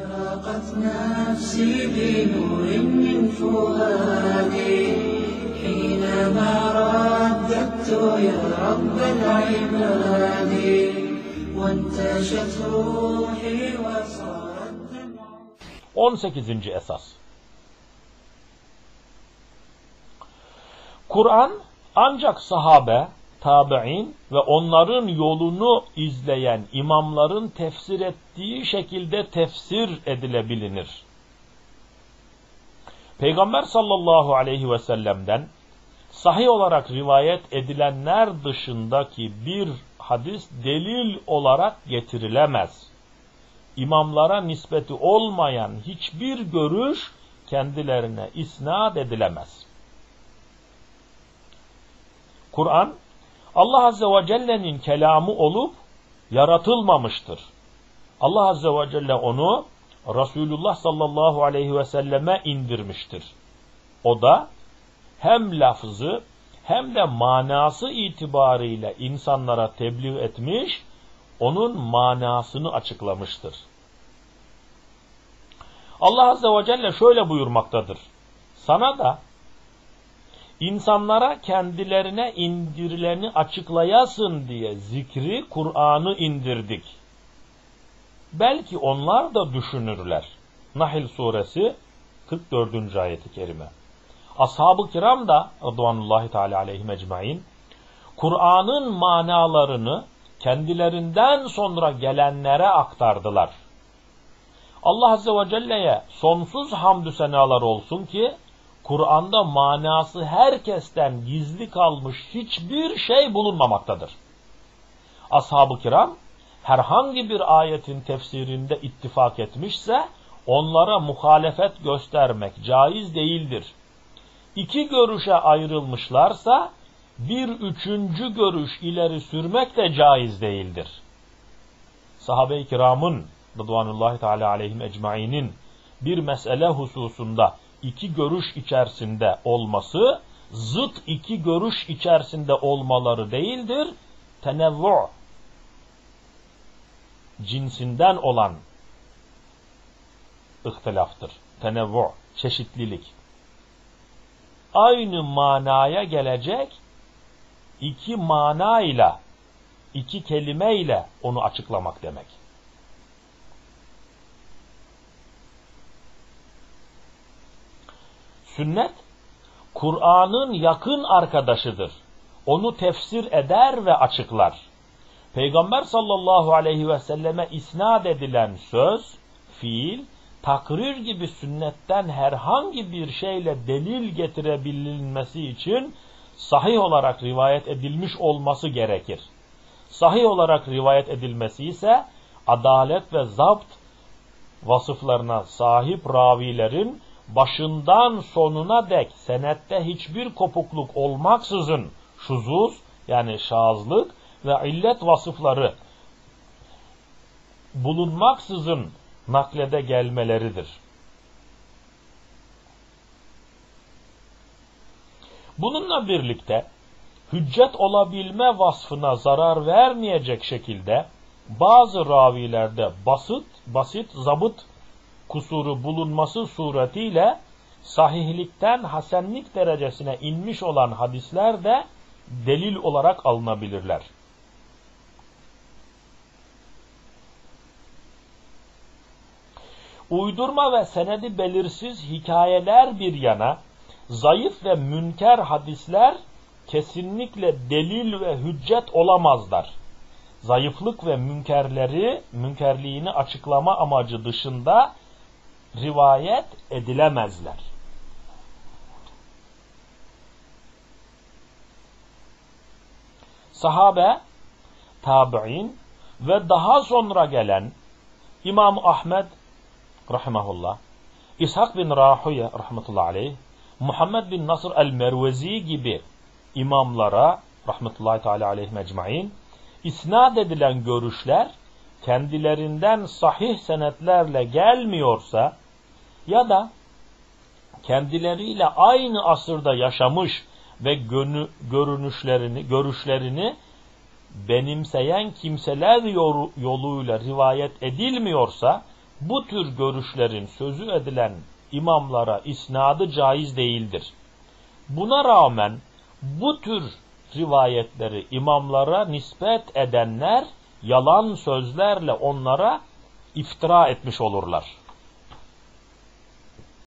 أشرقت نفسي بنور من فؤادي حينما رددت يا رب العباد وانتشت روحي وصار الدمع 18. esas. Kur'an ancak sahabe, tabi'in ve onların yolunu izleyen imamların tefsir ettiği şekilde tefsir edilebilinir. Peygamber sallallahu aleyhi ve sellem'den sahih olarak rivayet edilenler dışındaki bir hadis delil olarak getirilemez. İmamlara nispeti olmayan hiçbir görüş kendilerine isnat edilemez. Kur'an Allah Azze ve Celle'nin kelamı olup yaratılmamıştır. Allah Azze ve Celle onu Resulullah sallallahu aleyhi ve selleme indirmiştir. O da hem lafzı hem de manası itibariyle insanlara tebliğ etmiş, onun manasını açıklamıştır. Allah Azze ve Celle şöyle buyurmaktadır. Sana da insanlara kendilerine indirileni açıklayasın diye zikri Kur'an'ı indirdik. Belki onlar da düşünürler. Nahil suresi 44. ayeti kerime. Ashab-ı kiram da Rıdvanullahi Teala aleyhim ecmain Kur'an'ın manalarını kendilerinden sonra gelenlere aktardılar. Allah Azze ve Celle'ye sonsuz hamdü senalar olsun ki Kur'an'da manası herkesten gizli kalmış hiçbir şey bulunmamaktadır. Ashab-ı kiram herhangi bir ayetin tefsirinde ittifak etmişse onlara muhalefet göstermek caiz değildir. İki görüşe ayrılmışlarsa bir üçüncü görüş ileri sürmek de caiz değildir. Sahabe-i kiramın Rıdvanullahi Teala aleyhim ecmainin bir mesele hususunda iki görüş içerisinde olması, zıt iki görüş içerisinde olmaları değildir, tenevvu cinsinden olan ihtilaftır. Tenevvu, çeşitlilik. Aynı manaya gelecek iki manayla, iki kelimeyle onu açıklamak demek. Sünnet, Kur'an'ın yakın arkadaşıdır. Onu tefsir eder ve açıklar. Peygamber sallallahu aleyhi ve selleme isnat edilen söz, fiil, takrir gibi sünnetten herhangi bir şeyle delil getirebilmesi için sahih olarak rivayet edilmiş olması gerekir. Sahih olarak rivayet edilmesi ise adalet ve zapt vasıflarına sahip ravilerin başından sonuna dek senette hiçbir kopukluk olmaksızın şuzuz yani şazlık ve illet vasıfları bulunmaksızın naklede gelmeleridir. Bununla birlikte hüccet olabilme vasfına zarar vermeyecek şekilde bazı ravilerde basit, basit zabıt kusuru bulunması suretiyle sahihlikten hasenlik derecesine inmiş olan hadisler de delil olarak alınabilirler. Uydurma ve senedi belirsiz hikayeler bir yana, zayıf ve münker hadisler kesinlikle delil ve hüccet olamazlar. Zayıflık ve münkerleri, münkerliğini açıklama amacı dışında rivayet edilemezler. Sahabe, tabi'in ve daha sonra gelen İmam Ahmed rahimahullah, İshak bin Rahuye rahmetullahi aleyh, Muhammed bin Nasr el-Mervezi gibi imamlara rahmetullahi teala aleyhi mecmain isnat edilen görüşler kendilerinden sahih senetlerle gelmiyorsa ya da kendileriyle aynı asırda yaşamış ve görünüşlerini, görüşlerini benimseyen kimseler yoluyla rivayet edilmiyorsa bu tür görüşlerin sözü edilen imamlara isnadı caiz değildir. Buna rağmen bu tür rivayetleri imamlara nispet edenler yalan sözlerle onlara iftira etmiş olurlar.